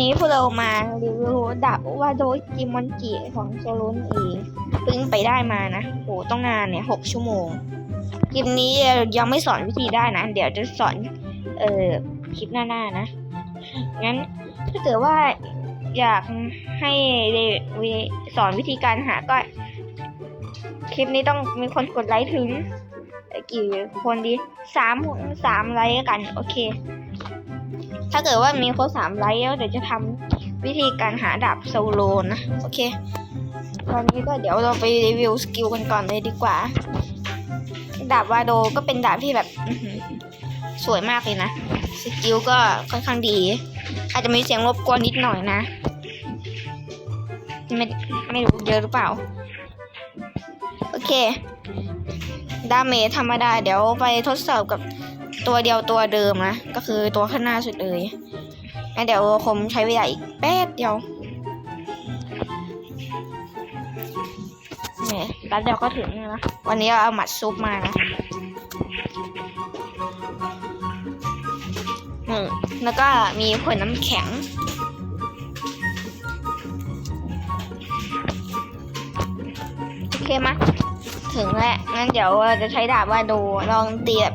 นี้พวกเรามารีวิวดาบว่าโดยกิมอนจิของโซลุนเองเพิ่งไปได้มานะโหต้องนานเนี่ยหกชั่วโมงคลิปนี้ยังไม่สอนวิธีได้นะ เดี๋ยวจะสอนเอ่อคลิปหน้าๆนะ งั้นถ้าเกิดว่าอยากให้เรวิสอนวิธีการหาก็ คลิปนี้ต้องมีคนกดไลค์ถึงกี่คนดีสามสามไลค์กัน โอเค ถ้าเกิดว่ามีคนสามไลค์แล้วเดี๋ยวจะทำวิธีการหาดาบโซโลนะ โอเค ตอนนี้ก็เดี๋ยวเราไปรีวิวสกิลกันก่อนเลยดีกว่า ดาบวาโดก็เป็นดาบที่แบบสวยมากเลยนะ สกิลก็ค่อนข้างดี อาจจะมีเสียงรบกวนนิดหน่อยนะ ไม่ไม่รู้เยอะหรือเปล่า โอเค ดาเมจธรรมดา เดี๋ยวไปทดสอบกับ ตัวเดียวตัวเดิมนะ ก็คือตัวข้างหน้าสุดเลยงั้นเดี๋ยวผมใช้เวลาอีกแป๊บเดียวเนี่ยแป๊บเดียวก็ถึงแล้วนะ วันนี้เราเอาหมัดซุปมานะอืมแล้วก็มีผลน้ำแข็ง โอเคมะ ถึงแล้ว งั้นเดี๋ยวเราจะใช้ดาบว่าดูลองตีแบบ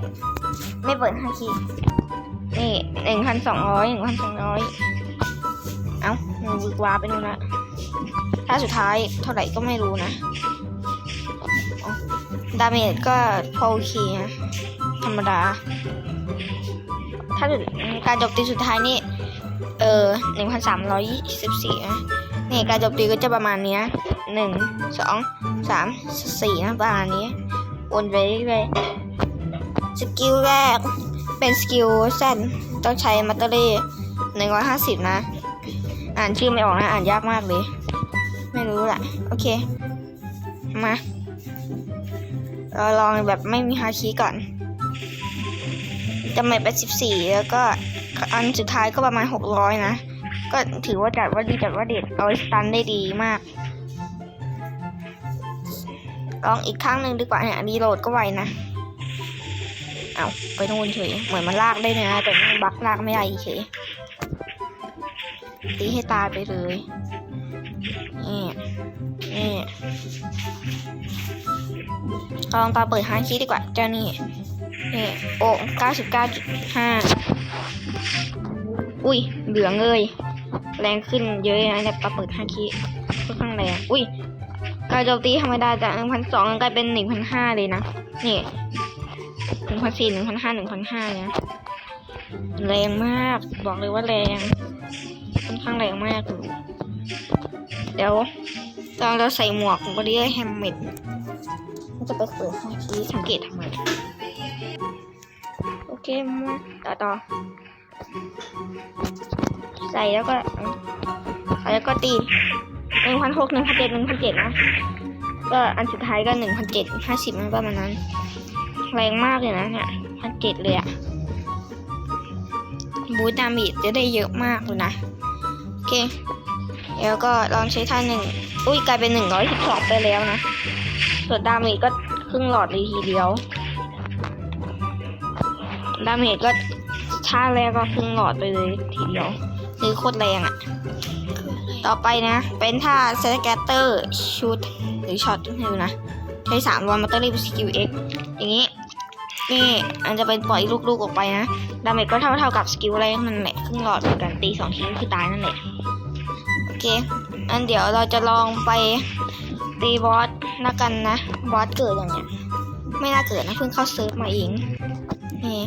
ไม่เปิดห้าคีย์นี่หนึ่งพันสองร้อยหนึ่งพันสองร้อยเอ้ามันวึกวาไปนู่นละถ้าสุดท้ายเท่าไหร่ก็ไม่รู้นะ ดาเมจก็พอโอเคนะธรรมดา ถ้าการจบตีสุดท้ายนี่ เออหนึ่งพันสามร้อยสิบสี่นะนี่การจบตีก็จะประมาณเนี้ยหนึ่งสองสามสี่นะประมาณนี้วนไปเรื่อยๆ สกิลแรกเป็นสกิลแซนต้องใช้มัตเตอรี่หนึ่งร้อยห้าสิบนะ อ่านชื่อไม่ออกนะ อ่านยากมากเลย ไม่รู้แหละโอเค มาเราลองแบบไม่มีฮาคิก่อนจะไม่เป็นสิบสี่แล้วก็อันสุดท้ายก็ประมาณหกร้อยนะ ก็ถือว่าจัดว่าดีจัดว่าเด็ดเอาไว้สตันได้ดีมาก ลองอีกครั้งหนึ่งดีกว่าเนี่ยรีโหลดก็ไวนะ เอาไปโน่นเฉย เหมือนมันลากได้เลยนะแต่มันบักลากไม่ได้เฉย ตีให้ตายไปเลยนี่นี่ลองตาเปิดฮาคิดีกว่า เจ้านี่นี่โอ้เก้าสิบเก้าจุดห้าอุ้ย เหลืองเลย แรงขึ้นเยอะนะเนี่ยตาเปิดฮาคิค่อนข้างแรง อุ้ยการโจมตีธรรมดาจากหนึ่งพันสองกลายเป็นหนึ่งพันห้าเลยนะ นี่ หนึ่งพันสี่หนึ่งพันห้าหนึ่งพันห้าเนี่ยแรงมากบอกเลยว่าแรงค่อนข้างแรงมากเลยเดี๋ยวตอนเราใส่หมวกบริเอแฮมเมดมันจะไปเปิดห้องชี้สังเกตทำไมโอเคมาต่อต่อใส่แล้วก็ใส่แล้วก็ตีหนึ่งพันหกหนึ่งพันเจ็ดหนึ่งพันเจ็ดนะก็อันสุดท้ายก็หนึ่งพันเจ็ดห้าสิบนะประมาณนั้น แรงมากเลยนะเนี่ยพันเจ็ดเลยอะบูตดามิจะได้เยอะมากเลยนะ โอเค แล้วก็ลองใช้ท่าหนึ่งอุ้ยกลายเป็นหนึ่งร้อยสิบสองไปแล้วนะ ส่วนดาเมจก็ครึ่งหลอดเลยทีเดียว ดาเมจก็ท่าแรกก็ครึ่งหลอดไปเลยทีเดียวคือโคตรแรงอะต่อไปนะ เป็นท่าเซตแกตเตอร์ชูดหรือช็อตให้ดูนะ ใช้สามวันมัตเตอรี่สกิลเอ็กอย่างนี้ นี่อันจะเป็นปล่อยลูกๆออกไปนะดาเมจก็เท่าเท่าๆกับสกิลแรกนั่นแหละครึ่งหลอดเหมือนกันตีสองทีก็คือตายนั่นแหละโอเคอันเดี๋ยวเราจะลองไปตีบอสนะกันนะบอสเกิดอย่างเนี้ยไม่น่าเกิดนะเพิ่งเข้าเซิร์ฟมาเองนี่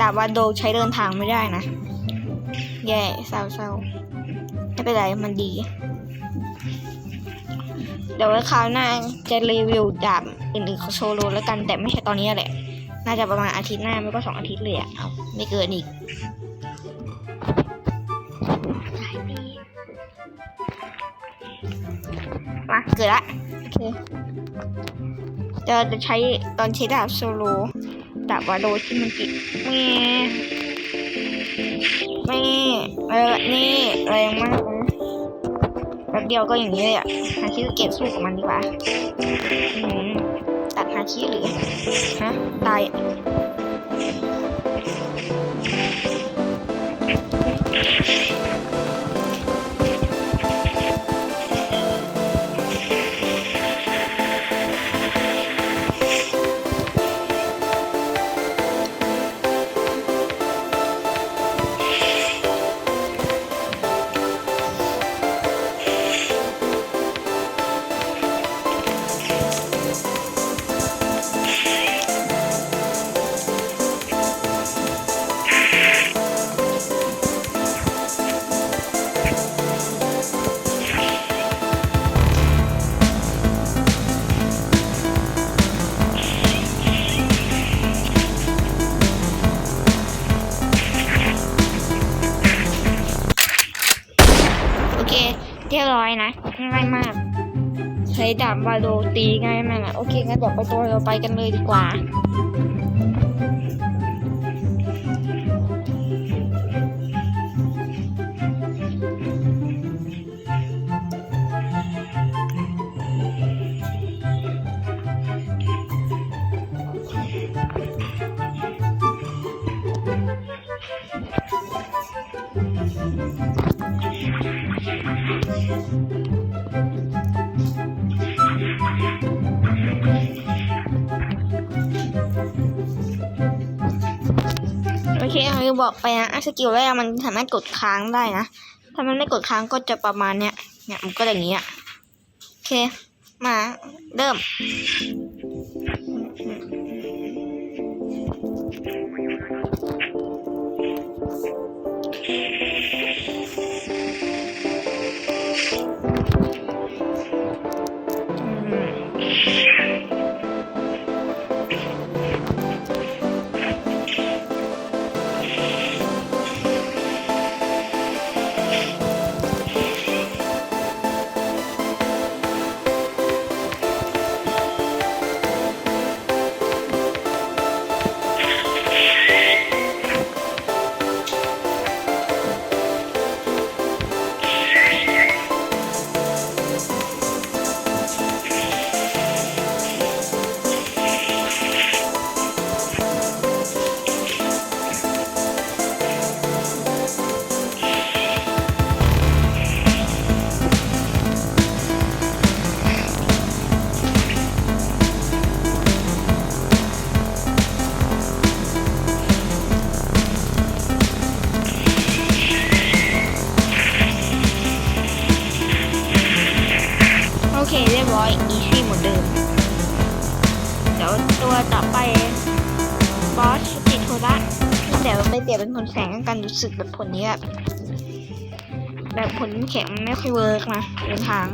ดาบวาโดใช้เดินทางไม่ได้นะแย่เศร้าเศร้าไม่เป็นไรมันดี ดี๋ยวไว้คราวหน้าจะรีวิวดาบอื่นๆของโชโลแล้วกันแต่ไม่ใช่ตอนนี้แหละ น่าจะประมาณอาทิตย์หน้าไม่ก็สองอาทิตย์เลยอะเอาไม่เกินอีกมาเกิดละโอเคจะจะใช้ตอนใช้ดาบโซโลดาบวาโดที่มันจิแม่แม่เออนี่แรงมาก บเดียวก็อย่างนี้เลยอะฮาคิเกตสู้กับมันดีกว่าตัดฮาคิหรือฮะตาย ง่ายมาก ใช้ดาบวาโดตีง่ายมากอะโอเคงั้นเดี๋ยวไปตัวเราไปกันเลยดีกว่า โอเคเราจะบอกไปนะสกิลแรกมันสามารถกดค้างได้นะ ถ้ามันไม่กดค้างก็จะประมาณเนี้ย เนี่ยมันก็อย่างนี้อะโอเค มาเริ่มอืม ลี่ยนเป็นผลแสงกันรู้สึกแบบผลนี้แบบแบบผลแข็งไม่ค่อยเวิร์กนะเดินทาง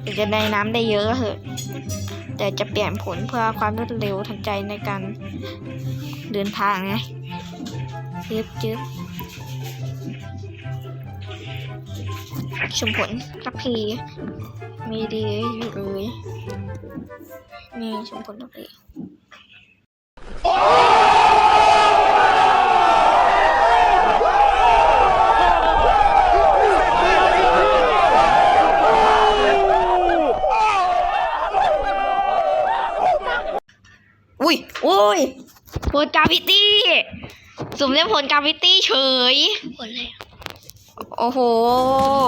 เดี๋ยวจะได้น้ำได้เยอะก็เถอะ แต่จะเปลี่ยนผลเพื่อความรวดเร็วทันใจในการเดินทางไงจึ๊บจึ๊บชมผลสักทีมีดีอยู่เลยนี่ชมผลสักทีอุ้ยอุ้ยผ ลกาวิตี้สุ่มเรียกผลกาวิตี้เฉย ผลเลยโอ้โห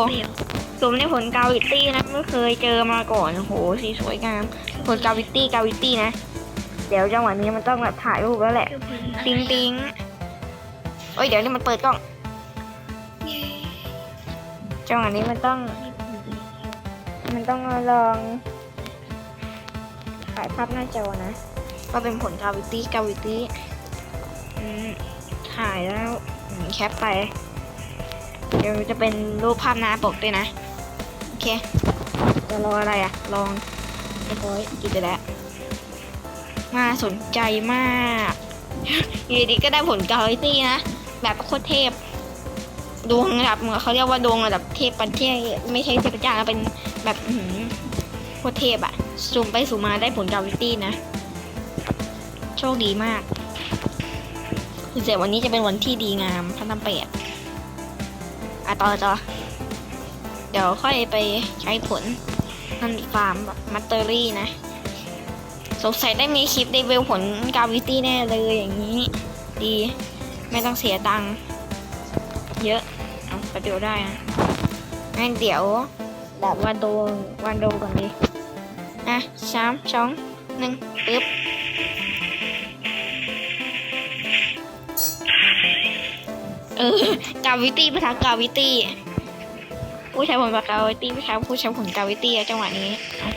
เปรี้ยวสมในผลกาวิตี้นะไม่เคยเจอมาก่อนโอ้โหสีสวยงาม ผลกาวิตี้กาวิตี้นะ เดี๋ยวจังหวะนี้มันต้องแบบถ่ายรูปแล้วแหละ ผลติงติงเอ้ยเดี๋ยวนี้มันเปิดกล้อง จังหวะนี้มันต้อง มันต้องลองถ่ายภาพหน้าจอนะ ว่าเป็นผลกาวิตี้กาวิตี้ถ่ายแล้วแคปไป เดี๋ยวจะเป็นรูปภาพหน้าปกด้วยนะ โอเค จะรออะไรอะลองเรียบร้อยกินไปแล้วมาสนใจมากอยู่ดีก็ได้ผลกาลิตี้นะ แบบโคตรเทพดวงระดับเขาเรียกว่าดวงระดับเทพปันเทพไม่ใช่เทพเจ้าเป็นแบบโคตรเทพอะซูมไปซูมมาได้ผลกาลิตี้นะ โชคดีมากคือเสียวันนี้จะเป็นวันที่ดีงามพันธเป็ดอะต่อต่อเดี๋ยวค่อยไปใช้ผลนั่นฟาร์มแบบมัตเตอรี่นะ สงสัยได้มีคลิปรีวิวผลกาวิตี้แน่เลยอย่างนี้ ดีไม่ต้องเสียตังค์เยอะเอาแป๊บเดียวได้นะงั้นเดี๋ยวแบบวันโดวันโดก่อนดิอะสามสองหนึ่งปึ๊บ เออกาวิตี้ไปทางกาวิตี้ผู้ใช้ผลปากกาวิตี้ไปทางผู้ใช้ผลกาวิตี้จังหวะนี้เอา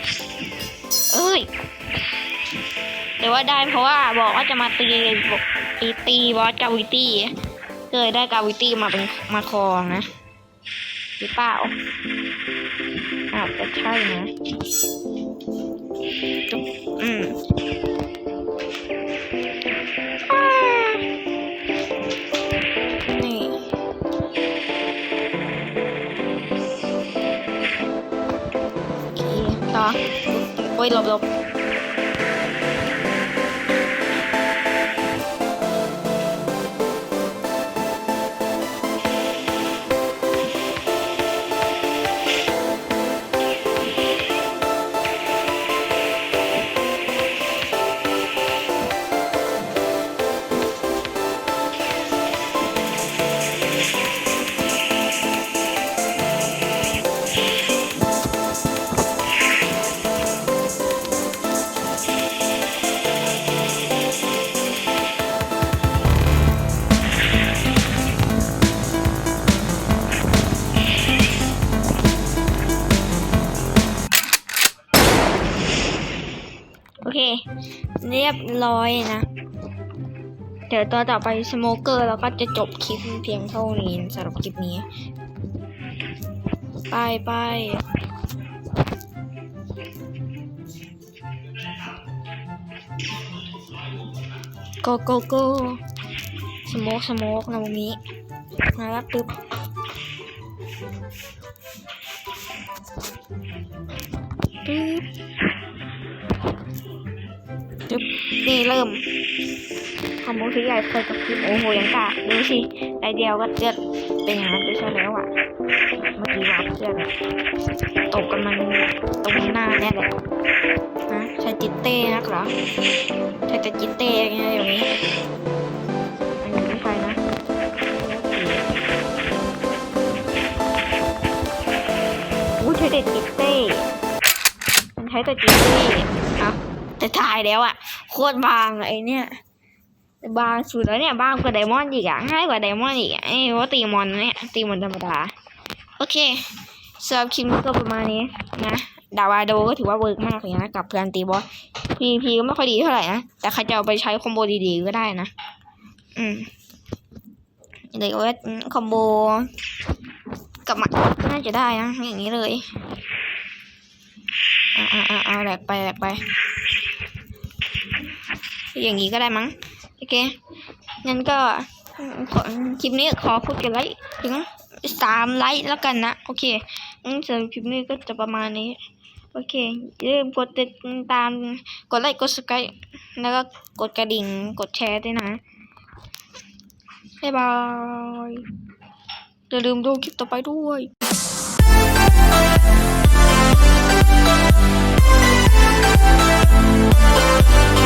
เอ้ยแต่ว่าได้เพราะว่าบอกว่าจะมาตีตีตีบอสกาวิตี้ก็เลยได้กาวิตี้มาเป็นมาครองนะหรือเปล่าอาจจะใช่นะอืม โอ้ยหลบห เรียบร้อยนะ เดี๋ยวตัวต่อไปสโมเกอร์แล้วก็จะจบคลิปเพียงเท่านี้สำหรับคลิปนี้ ไปไปโกโกโกสโมกสโมกนะวันนี้มาแล้วปึ๊บปึ๊บปึ๊บ นี่เริ่มคอมโบที่ใหญ่เคยกับคลิปโอ้โหยังกาดูสิไอเดียวก็เจ็ดเป็นอย่างนั้นไปซะแล้วอะ เมื่อกี้วาเพื่อนตกกันมันตรงหน้าเนี่ยแหละฮะใช้จิตเต้นักเหรอใช้แต่จิตเต้อย่างเงี้ยอย่างนี้อันนี้ไม่ใช่นะอู้ใช้แต่จิตเต้มันใช้แต่จิตเต้เอา แต่ถ่ายแล้วอะโคตรบางไอเนี่ยบางสุดแล้วเนี่ยบางกว่าไดมอนด์อีกอะง่ายกว่าไดมอนด์อีกไอ้ว่าตีมอนเนี่ยตีมอนธรรมดาโอเคสำหรับคลิปนี้ก็ประมาณนี้นะดาวาโดก็ถือว่าเวิร์กมากเลยนะกับเพื่อนตีบอสพีพีก็ไม่ค่อยดีเท่าไหร่นะแต่ใครจะเอาไปใช้คอมโบดีๆก็ได้นะ อืมเดี๋ยวว่าคอมโบกับมัดก็น่าจะได้นะอย่างนี้เลยเอาเอาอาเอาแหลกไปแหลกไป อย่างนี้ก็ได้มั้งโอเคงั้นก็ขอคลิปนี้ขอพูดกันไลค์ถึงสามไลค์แล้วกันนะโอเคงั้นสำหรับคลิปนี้ก็จะประมาณนี้โอเคอย่าลืมกดติดตามกดไลค์กดสกายแล้วก็กดกระดิ่งกดแชร์ด้วยนะบ๊ายบายอย่าลืมดูคลิปต่อไปด้วย Thank